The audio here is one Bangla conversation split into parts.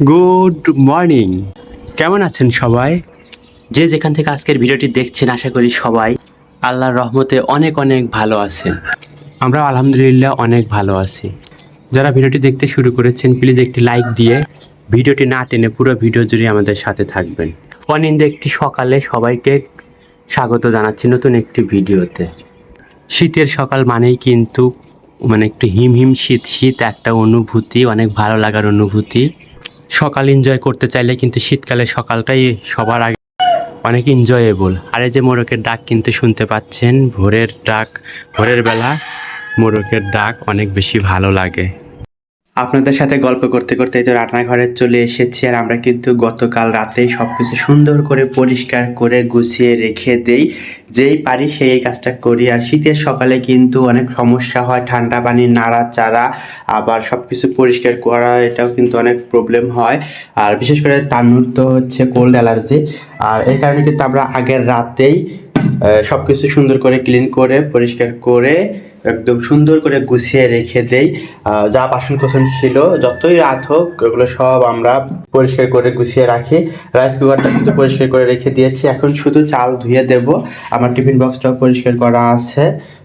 গুড মর্নিং কেমন আছেন সবাই? যে যেখান থেকে আজকের ভিডিওটি দেখছেন, আশা করি সবাই আল্লাহর রহমতে অনেক অনেক ভালো আছেন। আমরা আলহামদুলিল্লাহ অনেক ভালো আছি। যারা ভিডিওটি দেখতে শুরু করেছেন প্লিজ একটি লাইক দিয়ে ভিডিওটি না টেনে পুরো ভিডিও জুড়ে আমাদের সাথে থাকবেন। অনিন্দে একটি সকালে সবাইকে স্বাগত জানাচ্ছি নতুন একটি ভিডিওতে। শীতের সকাল মানেই কিন্তু মানে একটু হিম হিম শীত শীত একটা অনুভূতি, অনেক ভালো লাগার অনুভূতি। সকাল এনজয় করতে চাইলে কিন্তু শীতকালে সকালটাই সবার আগে অনেক এনজয়েবল আর এই যে মোরকের ডাক কিন্তু শুনতে পাচ্ছেন, ভোরের ডাক, ভোরের বেলা মোরকের ডাক অনেক বেশি ভালো লাগে। আপনাদের সাথে গল্প করতে করতে তো রান্নাঘরে চলে এসেছি আর আমরা কিন্তু গতকাল রাতেই সব কিছু সুন্দর করে পরিষ্কার করে গুছিয়ে রেখে দেই। যেই পারি সেই কাজটা করি। আর শীতের সকালে কিন্তু অনেক সমস্যা হয়, ঠান্ডা পানি, নাড়াচাড়া, আবার সব কিছু পরিষ্কার করা, এটাও কিন্তু অনেক প্রবলেম হয়। আর বিশেষ করে তানুর তো হচ্ছে কোল্ড অ্যালার্জি আর এই কারণে কিন্তু আমরা আগের রাতেই সব কিছু সুন্দর করে ক্লিন করে, পরিষ্কার করে, একদম সুন্দর করে গুছিয়ে রেখে দেই। যা বাসন কোসন ছিল, যতই রাত হোক, ওগুলো সব আমরা পরিষ্কার করে গুছিয়ে রাখি। রাইস কুকারটা কিন্তু পরিষ্কার করে রেখে দিয়েছি। এখন শুধু চাল ধুয়ে দেব। আমার টিফিন বক্সটাও পরিষ্কার করা আছে।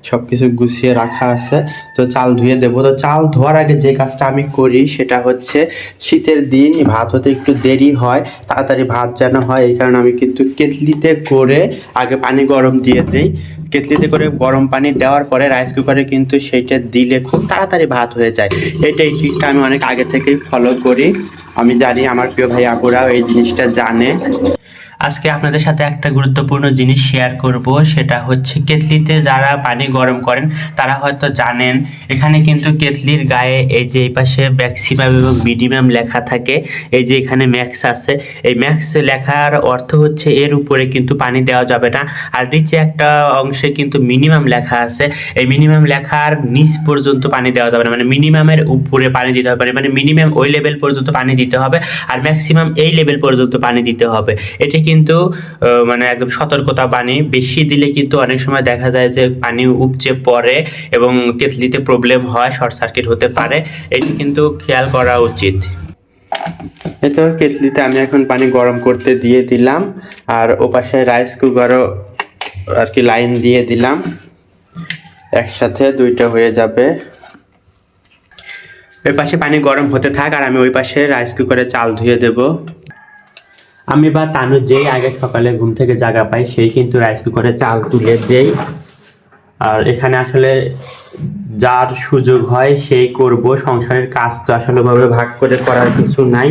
সব কিছু গুছিয়ে রাখা আছে। তো চাল ধুয়ে দেবো। তো চাল ধোয়ার আগে যে কাজটা আমি করি সেটা হচ্ছে শীতের দিন ভাত হতে একটু দেরি হয়, তাড়াতাড়ি ভাত যেন হয়, এই কারণে আমি কিন্তু কেটলিতে করে আগে পানি গরম দিয়ে দিই। কেটলিতে করে গরম পানি দেওয়ার পরে রাইস কুকারে কিন্তু সেইটা দিলে খুব তাড়াতাড়ি ভাত হয়ে যায়। এইটা এই ট্রিকটা আমি অনেক আগে থেকেই ফলো করি। আমি জানি আমার প্রিয় ভাই আপুরাও এই জিনিসটা জানে। আজকে আপনাদের সাথে একটা গুরুত্বপূর্ণ জিনিস শেয়ার করব, সেটা হচ্ছে কেতলিতে যারা পানি গরম করেন, তারা হয়তো জানেন, এখানে কিন্তু কেতলির গায়ে এই যে এই পাশে ম্যাক্সিমাম এবং মিনিমাম লেখা থাকে, এই যে এখানে ম্যাক্স আছে, এই ম্যাক্স লেখার অর্থ হচ্ছে এর উপরে কিন্তু পানি দেওয়া যাবে না, আর নিচে একটা অংশে কিন্তু মিনিমাম লেখা আছে, এই মিনিমাম লেখার নিচ পর্যন্ত পানি দেওয়া যাবে না মানে মিনিমামের উপরে পানি দিতে হবে মানে মিনিমাম ওই লেভেল পর্যন্ত পানি দিতে হবে, আর ম্যাক্সিমাম এই লেভেল পর্যন্ত পানি দিতে হবে, এটি কিন্তু মানে একদম সতর্কতা বাণী। বেশি দিলে কিন্তু অনেক সময় দেখা যায় যে পানি উপচে পড়ে এবং কেতলিতে প্রবলেম হয়, শর্ট সার্কিট হতে পারে। এটি কিন্তু খেয়াল করা উচিত। এই তো কেতলিতে আমি এখন পানি গরম করতে দিয়ে দিলাম। আর ওপাশে রাইস কুকারও আর কি লাইন দিয়ে দিলাম। একসাথে দুইটা হয়ে যাবে। ওই পাশে পানি গরম হতে থাক আর আমি ওই পাশে রাইস কুকারে চাল ধুয়ে দেব। আমি বা তানু যেই আগে সকালে ঘুম থেকে জায়গা পাই, সেই কিন্তু রাইস কুকারে চাল তুলে দেই। আর এখানে আসলে যার সুযোগ হয় সেই করব। সংসারের কাজ তো আসলে ভাবে ভাগ করে করার কিছু নাই।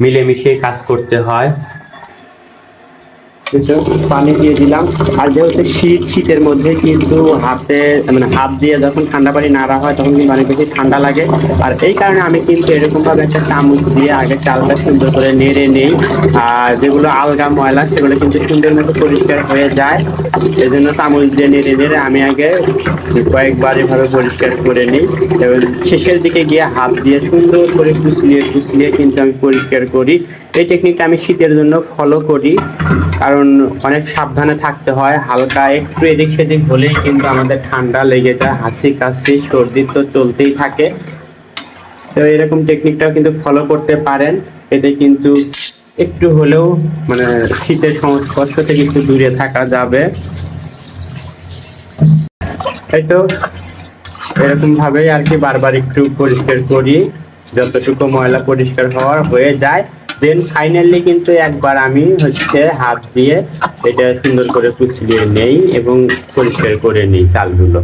মিলেমিশে কাজ করতে হয়। বুঝছ? পানি দিয়ে দিলাম। আর যেহেতু শীত, শীতের মধ্যে কিন্তু হাতে মানে হাত দিয়ে যখন ঠান্ডা পানি নাড়া হয়, তখন কিন্তু অনেক বেশি ঠান্ডা লাগে। আর এই কারণে আমি কিন্তু এরকম ভাবে একটা চামচ দিয়ে আগে চালটা সুন্দর করে নেড়ে নেই। আর যেগুলো আলগা ময়লা, সেগুলো কিন্তু সুন্দর মতো পরিষ্কার হয়ে যায়। এই জন্য চামচ দিয়ে নেড়ে নেড়ে আমি আগে কয়েকবার এভাবে পরিষ্কার করে নিই। এবং শেষের দিকে গিয়ে হাত দিয়ে সুন্দর করে কুচলিয়ে কুচলিয়ে কিন্তু আমি পরিষ্কার করি। এই টেকনিকটা আমি শীতের জন্য ফলো করি। কারণ অনেক সাবধানে থাকতে হয়, হালকা একটু এদিক সেদিক হলেই কিন্তু আমাদের ঠান্ডা লেগে যায়, হাসি কাশি, সর্দি তো চলতেই থাকে। তো এরকম টেকনিকটাও কিন্তু ফলো করতে পারেন। এতে কিন্তু একটু হলেও মানে শীতের সংস্পর্শ থেকে একটু দূরে থাকা যাবে। এই তো, এরকম ভাবেই আর কি বারবার একটু পরিষ্কার করি। যতটুকু ময়লা পরিষ্কার হওয়ার হয়ে যায় দেন ফাইনালি কিন্তু একবার আমি হচ্ছে হাত দিয়ে এটা সুন্দর করে কুচলিয়ে নেই এবং পরিষ্কার করে নিই চালগুলো।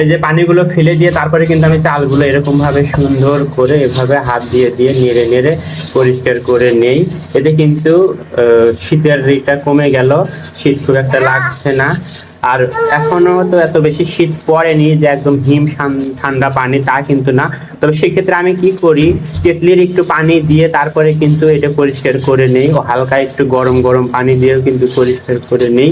এই যে পানিগুলো ফেলে দিয়ে তারপরে কিন্তু আমি চালগুলো এরকম ভাবে সুন্দর করে এভাবে হাত দিয়ে দিয়ে নেড়ে নেড়ে পরিষ্কার করে নেই। এতে কিন্তু শীতের রিটা কমে গেল। শীত খুব একটা লাগছে না। আর এখনও তো এত বেশি শীত পড়েনি যে একদম হিম ঠান্ডা পানি তা কিন্তু না। তবে সেক্ষেত্রে আমি কি করি কেটলির একটু পানি দিয়ে তারপরে কিন্তু এটা পরিষ্কার করে নেই ও হালকা একটু গরম গরম পানি দিয়েও কিন্তু পরিষ্কার করে নেই।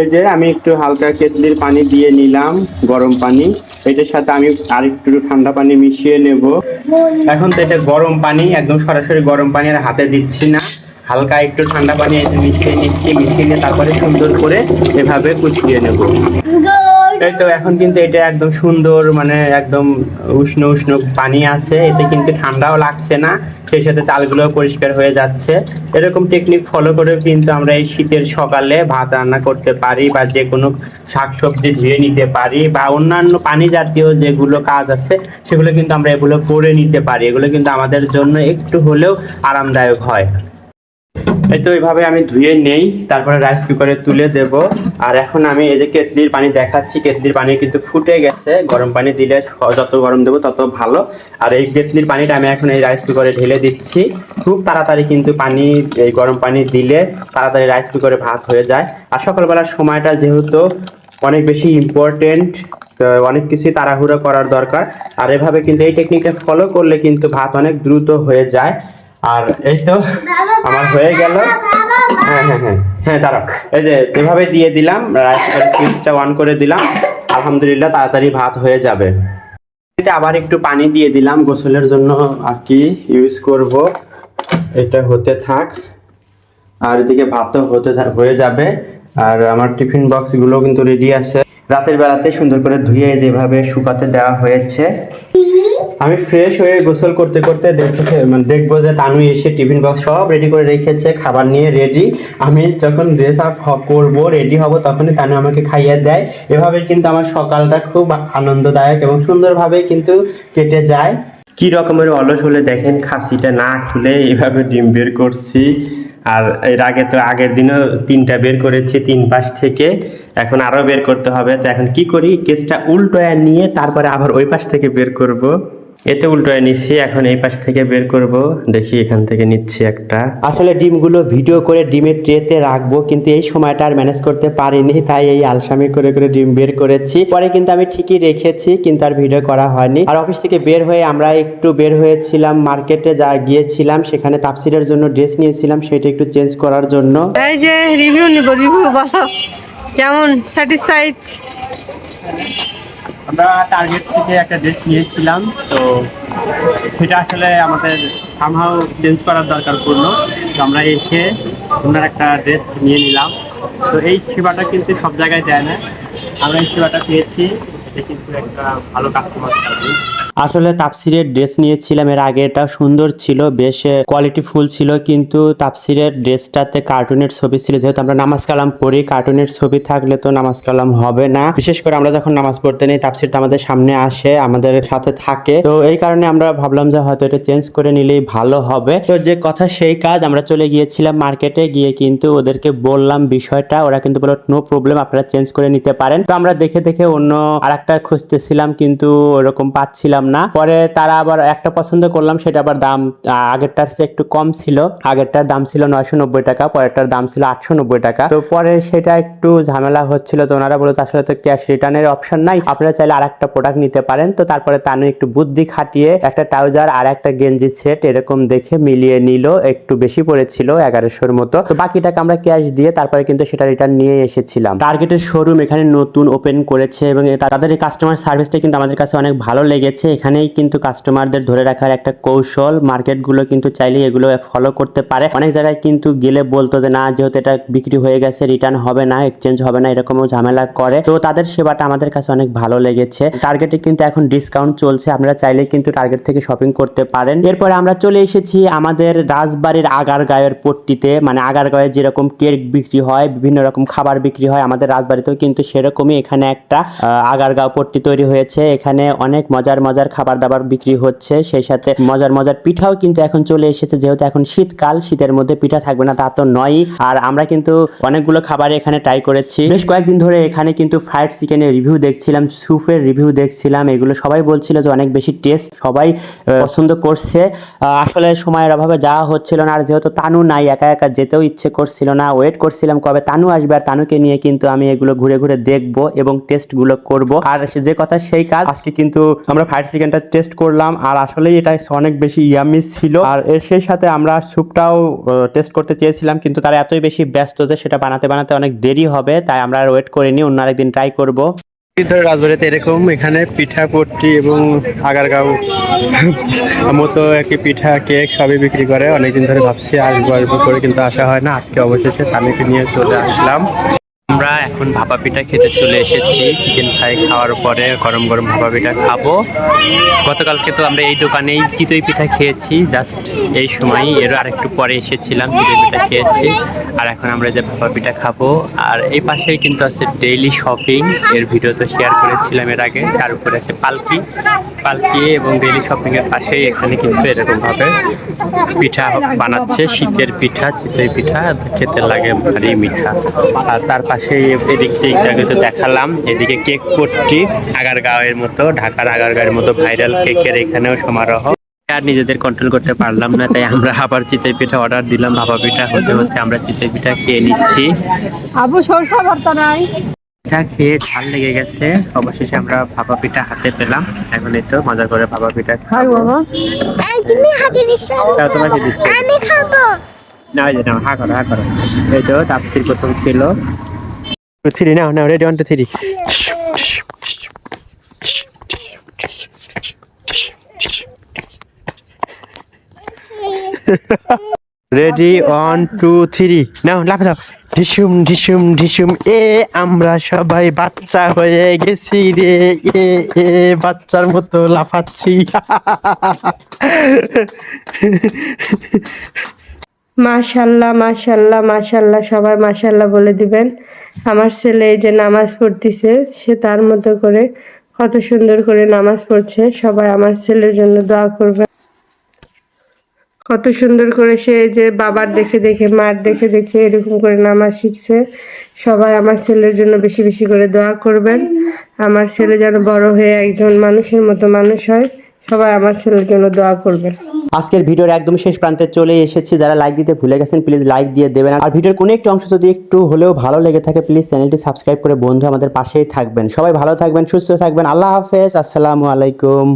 এই যে আমি একটু হালকা কেটলির পানি দিয়ে নিলাম গরম পানি। এটার সাথে আমি আর একটু ঠান্ডা পানি মিশিয়ে নেব। এখন তো এটা গরম পানি, একদম সরাসরি গরম পানি আর হাতে দিচ্ছি না। হালকা একটু ঠান্ডা পানি যে মিশিয়ে নিচ্ছি মিশিয়ে নিয়ে তারপরে সুন্দর করে এভাবে কুচিয়ে নেব। এই তো এখন কিন্তু এটা একদম সুন্দর মানে একদম উষ্ণ উষ্ণ পানি আছে এতে কিন্তু ঠান্ডাও লাগছে না সেই সাথে চালগুলো পরিষ্কার হয়ে যাচ্ছে। এরকম টেকনিক ফলো করে কিন্তু আমরা এই শীতের সকালে ভাত রান্না করতে পারি বা যে কোনো শাকসবজি ধুয়ে নিতে পারি বা অন্যান্য পানি জাতীয় যেগুলো কাজ আছে সেগুলো কিন্তু আমরা এগুলো করে নিতে পারি। এগুলো কিন্তু আমাদের জন্য একটু হলেও আরামদায়ক হয়। এই তো এইভাবে আমি ধুয়ে নেই, তারপরে রাইস কুকারে তুলে দেব। আর এখন আমি এই যে কেটলির পানি দেখাচ্ছি, কেটলির পানি কিন্তু ফুটে গেছে। গরম পানি দিলে যত গরম দেবো তত ভালো। আর এই কেটলির পানিটা আমি এখন এই রাইস কুকারে ঢেলে দিচ্ছি। খুব তাড়াতাড়ি কিন্তু পানি, এই গরম পানি দিলে তাড়াতাড়ি রাইস কুকারে ভাত হয়ে যায়। আর সকালবেলার সময়টা যেহেতু অনেক বেশি ইম্পর্টেন্ট অনেক কিছুই তাড়াহুড়ো করার দরকার। আর এভাবে কিন্তু এই টেকনিকটা ফলো করলে কিন্তু ভাত অনেক দ্রুত হয়ে যায়। আর এই তো আমার হয়ে গেল। হ্যাঁ হ্যাঁ হ্যাঁ হ্যাঁ দাঁড়াও। এই যে এভাবে দিয়ে দিলাম রাইস সুইচটা অন করে দিলাম। আলহামদুলিল্লাহ, তাড়াতাড়ি ভাত হয়ে যাবে। এটা আবার একটু পানি দিয়ে দিলাম গোসলের জন্য আর কি ইউজ করব। এটা হতে থাক। আর এদিকে ভাত হতে হয়ে যাবে। আর আমার টিফিন বক্সগুলো কিন্তু রেডি আছে। রাতের বেলাতে সুন্দর করে ধুয়ে যেভাবে শুকাতে দেওয়া হয়েছে। আমি ফ্রেশ হয়ে গোসল করতে করতে দেখতে মানে দেখব যে তানু এসে টিফিন বক্স সব রেডি করে রেখেছে, খাবার নিয়ে রেডি আমি যখন ড্রেস আপ করব রেডি হব, তখনই তানু আমাকে খাইয়ে দেয়। এভাবে কিন্তু আমার সকালটা খুব আনন্দদায়ক এবং সুন্দরভাবে কিন্তু কেটে যায়। কি রকমের অলস হলে দেখেন খাসিটা না খুলে এভাবে ডিম বের করছি। আর এর আগে তো আগের দিনও তিনটা বের করেছি তিন পাশ থেকে, এখন আরও বের করতে হবে। তো এখন কি করি? কেসটা উল্টোয়া নিয়ে তারপরে আবার ওই পাশ থেকে বের করব। এতে উল্টোয় নিচ্ছি এখন এই পাশ থেকে বের করব। দেখি এখান থেকে নিচ্ছি একটা। আসলে ডিমগুলো ভিডিও করে ডিমের ট্রেতে রাখব কিন্তু এই সময়টা আর ম্যানেজ করতে পারিনি তাই এই আলসামি করে করে ডিম বের করেছি। পরে কিন্তু আমি ঠিকই রেখেছি কিন্তু আর ভিডিও করা হয়নি। আর অফিস থেকে বের হয়ে আমরা একটু বের হয়েছিলাম মার্কেটে যা গিয়েছিলাম সেখানে তাপসিরের জন্য ড্রেস নিয়েছিলাম সেটা একটু চেঞ্জ করার জন্য। এই যে রিভিউ নিব রিভিউ বলো। কেমন? স্যাটিসফাইড আমরা টার্গেট থেকে একটা ড্রেস নিয়েছিলাম, তো সেটা আসলে আমাদের সামহাও চেঞ্জ করার দরকার পড়ল। তো আমরা এসে ওনার একটা ড্রেস নিয়ে নিলাম। তো এই সেবাটা কিন্তু সব জায়গায় দেয় না। আমরা এই সেবাটা পেয়েছি। আসলে তাপসিরের ড্রেস নিয়েছিলাম, এর আগে এটা সুন্দর ছিল, বেশ কোয়ালিটি ফুল ছিল, কিন্তু তাপসিরের ড্রেসটাতে কার্টুনের ছবি ছিল। যেহেতু আমরা নামাজ কালাম পড়ি কার্টুনের ছবি থাকলে তো নামাজ কালাম হবে না। বিশেষ করে আমরা যখন নামাজ পড়তে নেই তাপসির তো আমাদের সামনে আসে, আমাদের সাথে থাকে। তো এই কারণে আমরা ভাবলাম যে হয়তো এটা চেঞ্জ করে নিলেই ভালো হবে। তো যে কথা সেই কাজ, আমরা চলে গিয়েছিলাম মার্কেটে গিয়ে কিন্তু ওদেরকে বললাম বিষয়টা। ওরা কিন্তু বলল নো প্রবলেম আপনারা চেঞ্জ করে নিতে পারেন। তো আমরা দেখে দেখে অন্য আর খুঁজতেছিলাম কিন্তু ওরকম পাচ্ছিলাম না। পরে তারা আবার একটা পছন্দ করলাম, সেটা আবার দাম আগেরটার চেয়ে একটু কম ছিল। আগেরটার দাম ছিল নয়শো নব্বই টাকা, পরেরটার দাম ছিল আটশো নব্বই টাকা। তো পরে সেটা একটু ঝামেলা হচ্ছিল, তো ওনারা বলতো আসলে তো ক্যাশ রিটার্নের অপশন নাই। আপনারা চাইলে আর একটা প্রোডাক্ট নিতে পারেন। তো তারপরে তানু একটু বুদ্ধি খাটিয়ে একটা ট্রাউজার আর একটা গেঞ্জি সেট এরকম দেখে মিলিয়ে নিল। একটু বেশি পড়েছিল, এগারোশোর মতো। তো বাকি টাকা আমরা ক্যাশ দিয়ে তারপরে কিন্তু সেটা রিটার্ন নিয়ে এসেছিলাম। টার্গেটের শোরুম এখানে নতুন ওপেন করেছে এবং এ- তাদের এই কাস্টমার সার্ভিসটা কিন্তু আমাদের কাছে অনেক ভালো লেগেছে। এখানেই কিন্তু কাস্টমারদের ধরে রাখার একটা কৌশল মার্কেটগুলো কিন্তু চাইলে এগুলো ফলো করতে পারে। অনেক জায়গায় কিন্তু গেলে বলতো যে, না, যেহেতু এটা বিক্রি হয়ে গেছে রিটার্ন হবে না এক্সচেঞ্জ হবে না, এরকমও ঝামেলা করে। তো তাদের সেবাটা আমাদের কাছে অনেক ভালো লেগেছে। টার্গেটে কিন্তু এখন ডিসকাউন্ট চলছে। আপনারা চাইলে কিন্তু টার্গেট থেকে শপিং করতে পারেন। এরপরে আমরা চলে এসেছি আমাদের রাজবাড়ির আগার আগারগাঁয়ের পট্টিতে। মানে আগার আগারগাঁয়ে যেরকম কেক বিক্রি হয়, বিভিন্ন রকম খাবার বিক্রি হয়, আমাদের রাজবাড়িতেও কিন্তু সেরকমই এখানে একটা আগারগাঁও পট্টি তৈরি হয়েছে। এখানে অনেক মজার মজার খাবার দাবার বিক্রি হচ্ছে। সেই সাথে মজার মজার পিঠাও কিন্তু এখন চলে এসেছে। যেহেতু এখন শীতকাল, শীতের মধ্যে পিঠা থাকবে না, তা তো নয়ই। আর আমরা কিন্তু অনেকগুলো খাবার এখানে ট্রাই করেছি। বেশ কয়েকদিন ধরে এখানে কিন্তু ফ্রাইড চিকেনের রিভিউ দেখছিলাম স্যুপের রিভিউ দেখছিলাম। এগুলো সবাই বলছিল যে অনেক বেশি টেস্ট সবাই পছন্দ করছে। আসলে সময়ের অভাবে যাওয়া হচ্ছিল না। আর যেহেতু তানু নাই, একা একা যেতেও ইচ্ছে করছিল না ওয়েট করছিলাম কবে তানু আসবে। আর তানুকে নিয়ে কিন্তু আমি এগুলো ঘুরে ঘুরে দেখব এবং টেস্টগুলো করব। আর যে কথা সেই কাজ, আজকে কিন্তু আমরা ফ্রাইড চিকেনটা টেস্ট করলাম। আর আসলেই এটা অনেক বেশি ইয়ামি ছিল। আর এর সেই সাথে আমরা স্যুপটাও টেস্ট করতে চেয়েছিলাম, কিন্তু তারা এতই বেশি ব্যস্ত যে সেটা বানাতে বানাতে অনেক দেরি হবে, তাই আমরা আর ওয়েট করিনি, অন্য আরেকদিন ট্রাই করব। ধরে রাজবাড়িতে এরকম, এখানে পিঠা পট্টি এবং আগারগাঁও মতো একই পিঠা, কেক সবই বিক্রি করে। অনেকদিন ধরে ভাবছি আসব আসব করে, কিন্তু আসা হয় না। আজকে অবশেষে স্বামীকে নিয়ে চলে আসলাম। আমরা এখন ভাপা পিঠা খেতে চলে এসেছি। চিকেন ফ্রাই খাওয়ার পরে গরম গরম ভাপা পিঠা খাব। গতকালকে তো আমরা এই দোকানেই চিতই পিঠা খেয়েছি। জাস্ট এই সময়ই, এর আর একটু পরে এসেছিলাম, চিতই পিঠা খেয়েছি। আর এখন আমরা যে ভাপা পিঠা খাব, আর এই পাশেই কিন্তু আছে ডেইলি শপিং এর ভিডিও তো শেয়ার করেছিলাম এর আগে। তার উপরে আছে পালকি। পালকি এবং ডেইলি শপিং এর পাশেই এখানে কিন্তু এরকম ভাবে পিঠা বানাচ্ছে। শীতের পিঠা, চিতই পিঠা, খেতে লাগে ভারী মিঠা। আর তার পাশে এদিক আগে তো দেখালাম। এদিকে কেক পট্টি আগারগাঁওয়ের মতো ঢাকার আগারগাঁওয়ের মতো ভাইরাল কেকের এখানেও সমারোহ। আর নিজেদের কন্ট্রোল করতে পারলাম না তাই আমরা আবার চিতই পিঠা অর্ডার দিলাম। ভাপা পিঠা হতে হতে আমরা চিতই পিঠা খেয়ে নিচ্ছি। আবু সরষা ভর্তা নাই। পিঠা খেয়ে ঝাল লেগে গেছে। অবশেষে আমরা ভাপা পিঠা হাতে পেলাম। এখন এই তো মজা করে ভাপা পিঠা খাই বাবা। এই, তুমি হাতে দিচ্ছ। তাও তোমাকে দিচ্ছি। আমি খাব। না হা করো হা করো। এই তো তাপসির প্রথম ছিল three now now ready one two three ready one two three now লাফে যাও ঢিসুম ঢিসুম ঢিসুম এ, আমরা সবাই বাচ্চা হয়ে গেছি রে। এ এ, বাচ্চার মতো লাফাচ্ছি। মাশাল্লাহ মাশাল্লাহ মাশাল্লাহ, সবাই মাশাল্লাহ বলে দিবেন। আমার ছেলে এই যে নামাজ পড়তেছে, সে তার মতো করে কত সুন্দর করে নামাজ পড়ছে। সবাই আমার ছেলের জন্য দোয়া করবে কত সুন্দর করে সে যে বাবার দেখে দেখে, মার দেখে দেখে এরকম করে নামাজ শিখছে। সবাই আমার ছেলের জন্য বেশি বেশি করে দোয়া করবেন। আমার ছেলে যেন বড় হয়ে একজন মানুষের মতো মানুষ হয়। সবাই আমার ছেলের জন্য দোয়া করবেন। আজকের ভিডিওর একদম শেষ প্রান্তে চলে এসেছি। যারা লাইক দিতে ভুলে গেছেন প্লিজ লাইক দিয়ে দেবেন। আর ভিডিওর কোনো একটি অংশ যদি একটু হলেও ভালো লেগে থাকে প্লিজ চ্যানেলটি সাবস্ক্রাইব করে বন্ধু আমাদের পাশেই থাকবেন। সবাই ভালো থাকবেন, সুস্থ থাকবেন। আল্লাহ হাফেজ, আসসালামু আলাইকুম।